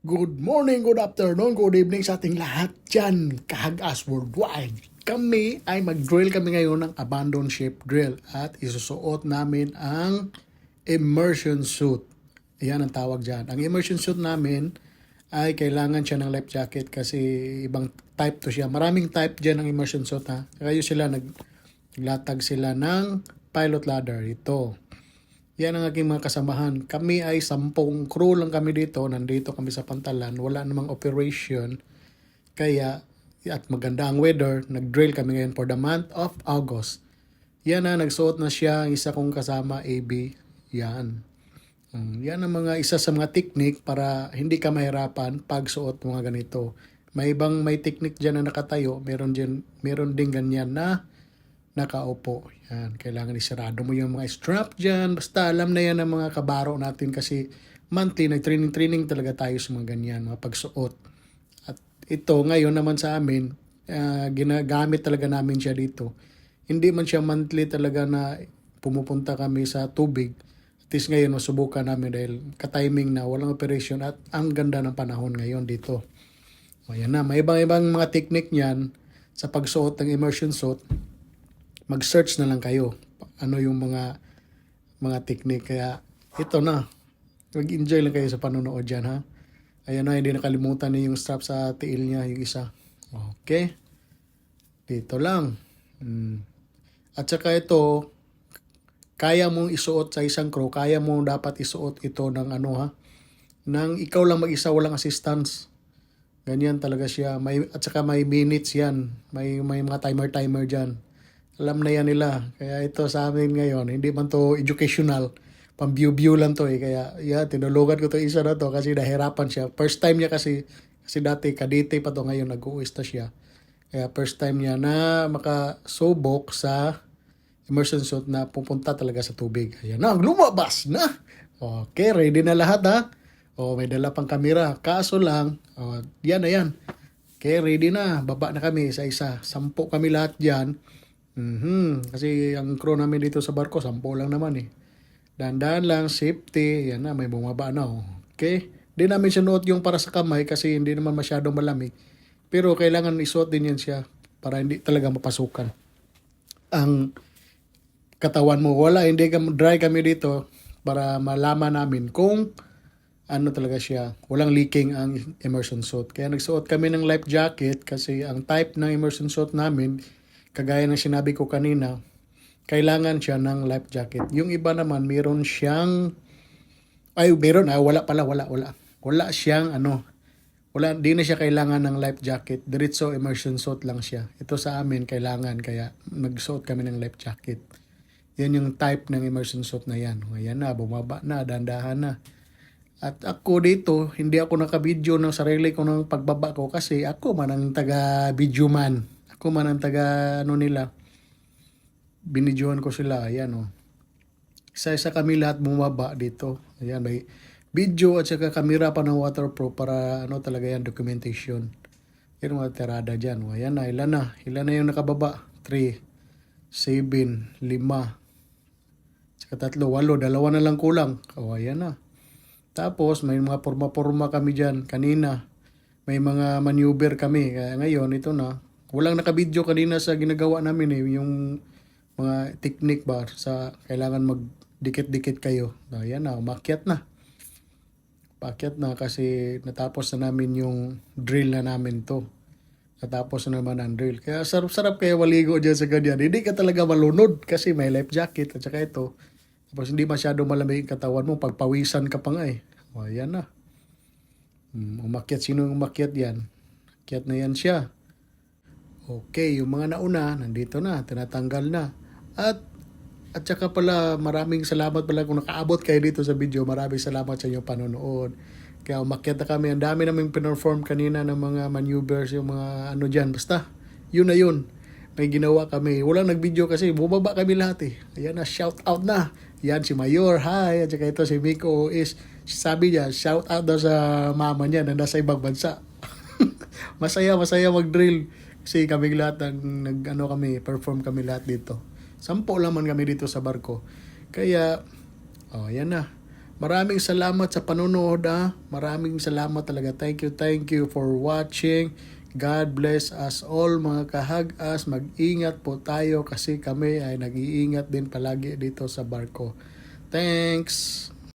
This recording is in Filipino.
Good morning, good afternoon, good evening sa ating lahat dyan, kahagas worldwide. Kami ay mag-drill kami ngayon ng abandon ship drill at isusuot namin ang immersion suit. Yan ang tawag dyan. Ang immersion suit namin ay kailangan siya ng life jacket kasi ibang type to siya. Maraming type dyan ng immersion suit ha. Kaya sila nag naglatag sila ng pilot ladder. Ito. Yan ang aking mga kasamahan. Kami ay sampung crew lang kami dito. Nandito kami sa Pantalan. Wala namang operation. Kaya, at maganda ang weather, nag-drill kami ngayon for the month of August. Yan na, nagsuot na siya. ang Isa kong kasama, AB. Yan. Mm, Yan ang mga isa sa mga technique para hindi ka mahirapan pag suot mga ganito. May ibang may technique dyan na nakatayo. Meron, dyan, meron din ganyan na nakaupo. Yan, kailangan isarado mo yung mga strap dyan. Basta alam na yan ng mga kabaro natin kasi monthly, nag-training-training talaga tayo sa mga ganyan, mga pagsuot. At ito, ngayon naman sa amin, ah, ginagamit talaga namin siya dito. Hindi man siya monthly talaga na pumupunta kami sa tubig. At least ngayon, masubukan namin dahil ka-timing na walang operation at ang ganda ng panahon ngayon dito. O yan na, may ibang-ibang mga technique niyan sa pagsuot ng immersion suit mag-search na lang kayo. Ano yung mga mga technique. Kaya ito na. Mag-enjoy lang kayo sa panonood dyan ha? Ayan na hindi nakalimutan yung strap sa tiil niya yung isa. Okay. Dito lang. Hmm. at saka ito kaya mong isuot sa isang crew. Kaya mo dapat isuot ito ng ano ha? Ng ikaw lang mag-isa walang assistance. Ganyan talaga siya. May at saka may minutes yan. May may mga timer timer diyan alam na yan nila. Kaya ito sa amin ngayon, hindi man to educational. Pang view-view lang to eh. Kaya yeah, tinulugan ko to isa na to kasi nahirapan siya. First time niya kasi, kasi dati kadite pa to ngayon, nag-uwis na siya. Kaya first time niya na makasubok sa immersion suit na pupunta talaga sa tubig. Ayan na, lumabas na! Okay, ready na lahat ha? O, may dala pang kamera. Kaso lang, o, yan na yan. Okay, ready na. Baba na kami sa isa. Sampo kami lahat dyan. Mhm. Kasi ang crew namin dito sa barko, sampo lang naman eh. Dahan-dahan lang, safety. Yan na, may bumaba na. oh. Okay? Di namin sinuot yung para sa kamay kasi hindi naman masyadong malamig. Pero kailangan isuot din yan siya para hindi talaga mapasukan. Ang katawan mo, wala, hindi ka dry kami dito para malaman namin kung ano talaga siya. Walang leaking ang immersion suit. Kaya nagsuot kami ng life jacket kasi ang type ng immersion suit namin kagaya ng sinabi ko kanina, kailangan siya ng life jacket. Yung iba naman, meron siyang, ay, meron, ah, wala pala, wala, wala. Wala siyang, ano, wala, di na siya kailangan ng life jacket. Diretso immersion suit lang siya. Ito sa amin, kailangan, kaya nagsuot kami ng life jacket. Yan yung type ng immersion suit na yan. Ayan na, bumaba na, dandahan na. At ako dito, hindi ako nakabidyo ng sarili ko ng pagbaba ko kasi ako man ang taga-video man. Ako man ang taga ano nila. Binidyohan ko sila. Ayan o. Oh. Isa-isa kami lahat bumaba dito. Ayan, may video at saka kamera pa ng waterproof para ano talaga yan, documentation. Yan mga tirada dyan. O, ayan na, ilan na. Ilan na yung nakababa? 3, 7, 5, saka tatlo, walo. Dalawa na lang kulang. O, ayan na. Tapos, may mga porma-porma kami dyan kanina. May mga maneuver kami. Kaya ngayon, ito na. Walang nakabidyo kanina sa ginagawa namin eh. Yung mga technique ba sa kailangan magdikit-dikit kayo. Ayan na, umakyat na. Pakyat na kasi natapos na namin yung drill na namin to. Natapos na naman ang drill. Kaya sarap-sarap kaya maligo dyan sa ganyan. Hindi ka talaga malunod kasi may life jacket at saka ito. Tapos hindi masyado malamig ang katawan mo. Pagpawisan ka pa nga eh. O, ayan na. Hmm, umakyat. Sino umakyat yan? Akyat na yan siya. Okay, yung mga nauna, nandito na. Tinatanggal na. At at saka pala, maraming salamat pala kung nakaabot kayo dito sa video. Maraming salamat sa inyong panonood. Kaya umakyat na kami. Ang dami naming pinorform kanina ng mga maneuvers, yung mga ano dyan. Basta, yun na yun. May ginawa kami. Walang nag-video kasi bumaba kami lahat eh. Ayan na, shout out na. Yan si Mayor, hi. At saka ito si Miko is, sabi niya, shout out daw sa mama niya na nasa ibang bansa. masaya, masaya mag-drill. Kasi kami lahat, nag, ano kami, perform kami lahat dito. Sampo lang man kami dito sa barko. Kaya, oh, yan na. Maraming salamat sa panonood ah. Maraming salamat talaga. Thank you, thank you for watching. God bless us all mga kahag-as. Mag-ingat po tayo kasi kami ay nag-iingat din palagi dito sa barko. Thanks!